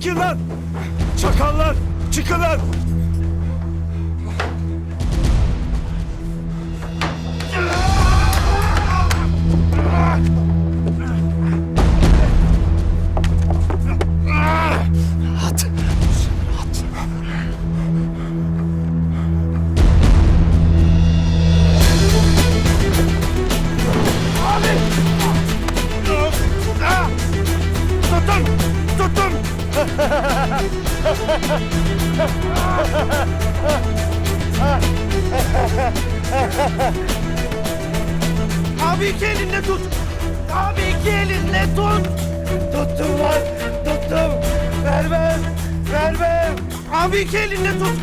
Çekil lan! Çakallar! Çıkın lan! Abi iki elinle tut! Abi iki elinle tut! Tuttum lan! Tuttum! Vermem! Vermem! Abi iki elinle tut!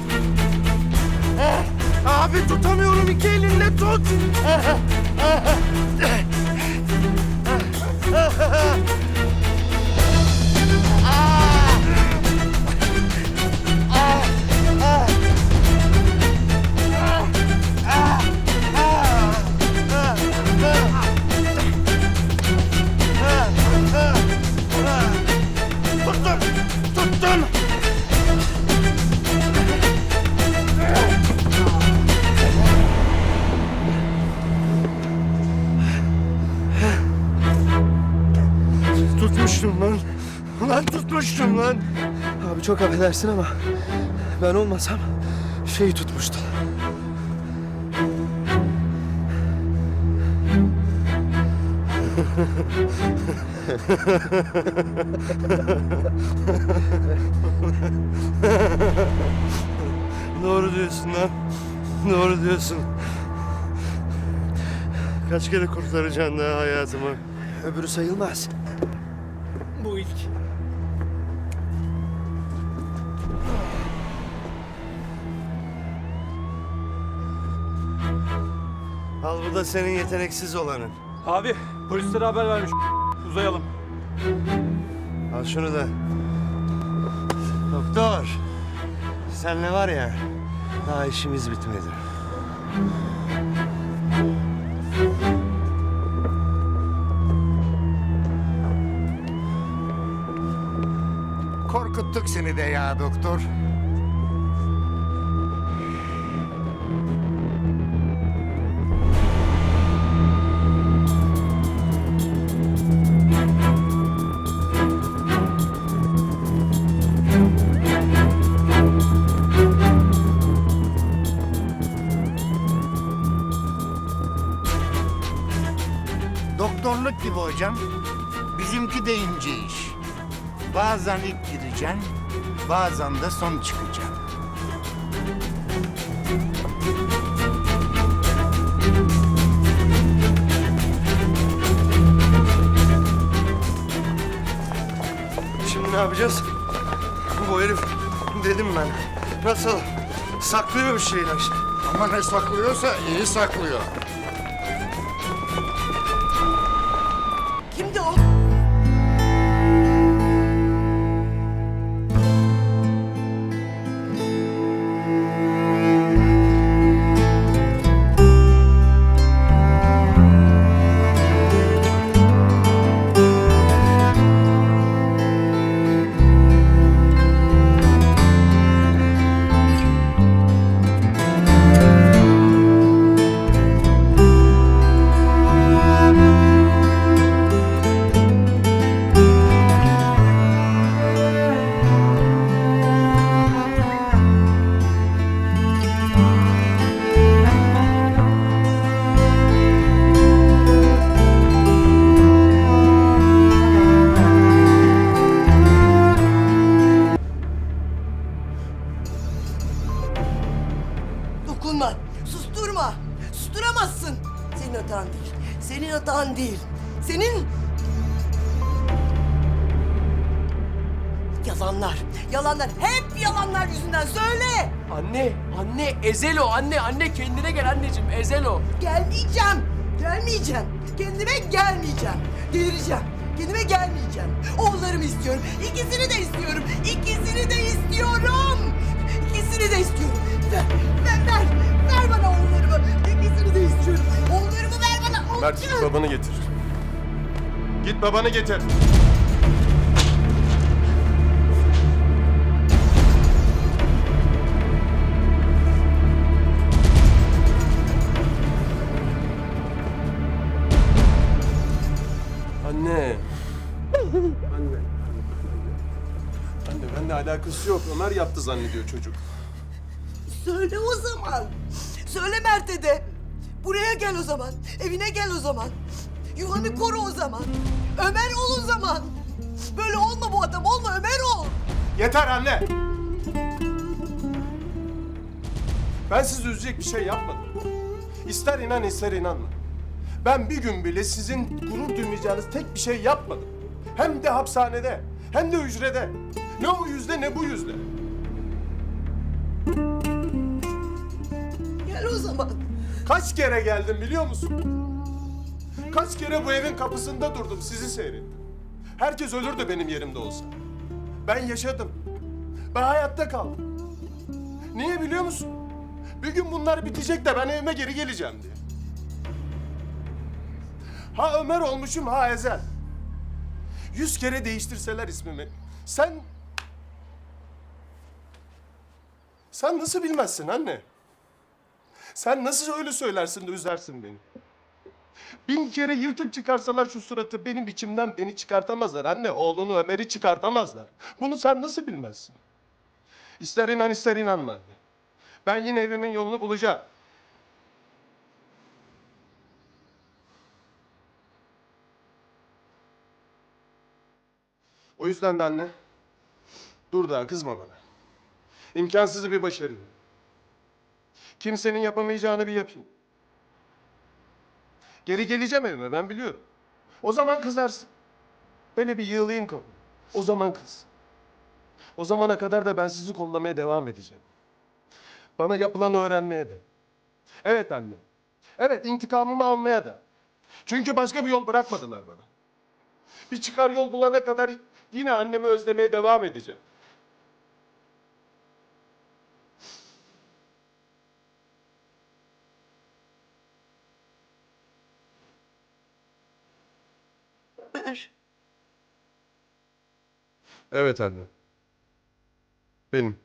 Eh, Abi tutamıyorum iki elinle tut! Tutmuştum lan. Lan tutmuştum lan. Abi çok affedersin ama ben olmasam şeyi tutmuştu. Doğru diyorsun lan. Doğru diyorsun. Kaç kere kurtaracaksın daha hayatımı? Öbürü sayılmaz. Bu ilk. Al bu da senin yeteneksiz olanın. Abi polislere haber vermiş. Uzayalım. Al şunu da. Doktor. Senle var ya. Daha işimiz bitmedi. Korkuttuk seni de ya doktor. Doktorluk gibi hocam. Bizimki de ince iş. Bazen ilk gireceksin, bazen de son çıkacaksın. Şimdi ne yapacağız? Bu herif dedim ben. Nasıl? Saklıyor bir şeyler. Ama ne saklıyorsa iyi saklıyor. Senin hatan değil. Senin... Yalanlar. Yalanlar. Hep yalanlar yüzünden. Söyle. Anne, anne, ezel o anne, anne kendine gel anneciğim, ezel o. Gelmeyeceğim. Gelmeyeceğim. Kendime gelmeyeceğim. Delireceğim. Kendime gelmeyeceğim. Oğullarımı istiyorum. İkisini de Mert git babanı getir. Git babanı getir. Anne. Anne. Anne benimle alakası yok. Ömer yaptı zannediyor çocuk. Söyle o zaman. Söyle Mert'e de. Buraya gel o zaman. Evine gel o zaman. Yuvanı koru o zaman. Ömer ol o zaman. Böyle olma bu adam olma Ömer ol. Yeter anne. Ben sizi üzecek bir şey yapmadım. İster inan ister inanma. Ben bir gün bile sizin gurur duymayacağınız tek bir şey yapmadım. Hem de hapishanede, hem de hücrede. Ne o yüzde ne bu yüzde. Gel o zaman. Kaç kere geldim biliyor musun? Kaç kere bu evin kapısında durdum, sizi seyrettim. Herkes ölürdü benim yerimde olsa. Ben yaşadım. Ben hayatta kaldım. Niye biliyor musun? Bir gün bunlar bitecek de ben evime geri geleceğim diye. Ha Ömer olmuşum ha Ezel. Yüz kere değiştirseler ismimi. Sen... Sen nasıl bilmezsin anne? Sen nasıl öyle söylersin de üzersin beni? Bin kere yırtıp çıkarsalar şu suratı benim içimden beni çıkartamazlar anne. Oğlunu Ömer'i çıkartamazlar. Bunu sen nasıl bilmezsin? İster inan ister inanma. Ben yine evimin yolunu bulacağım. O yüzden de anne, dur daha kızma bana. İmkansızı bir başarayım. Kimsenin yapamayacağını bir yapayım. Geri geleceğim evime ben biliyorum. O zaman kızarsın. Böyle bir yığılayım kapı. O zaman kız. O zamana kadar da ben sizi kollamaya devam edeceğim. Bana yapılanı öğrenmeye de. Evet anne. Evet intikamımı almaya da. Çünkü başka bir yol bırakmadılar bana. Bir çıkar yol bulana kadar yine annemi özlemeye devam edeceğim. Ömer. Evet anne. Benim.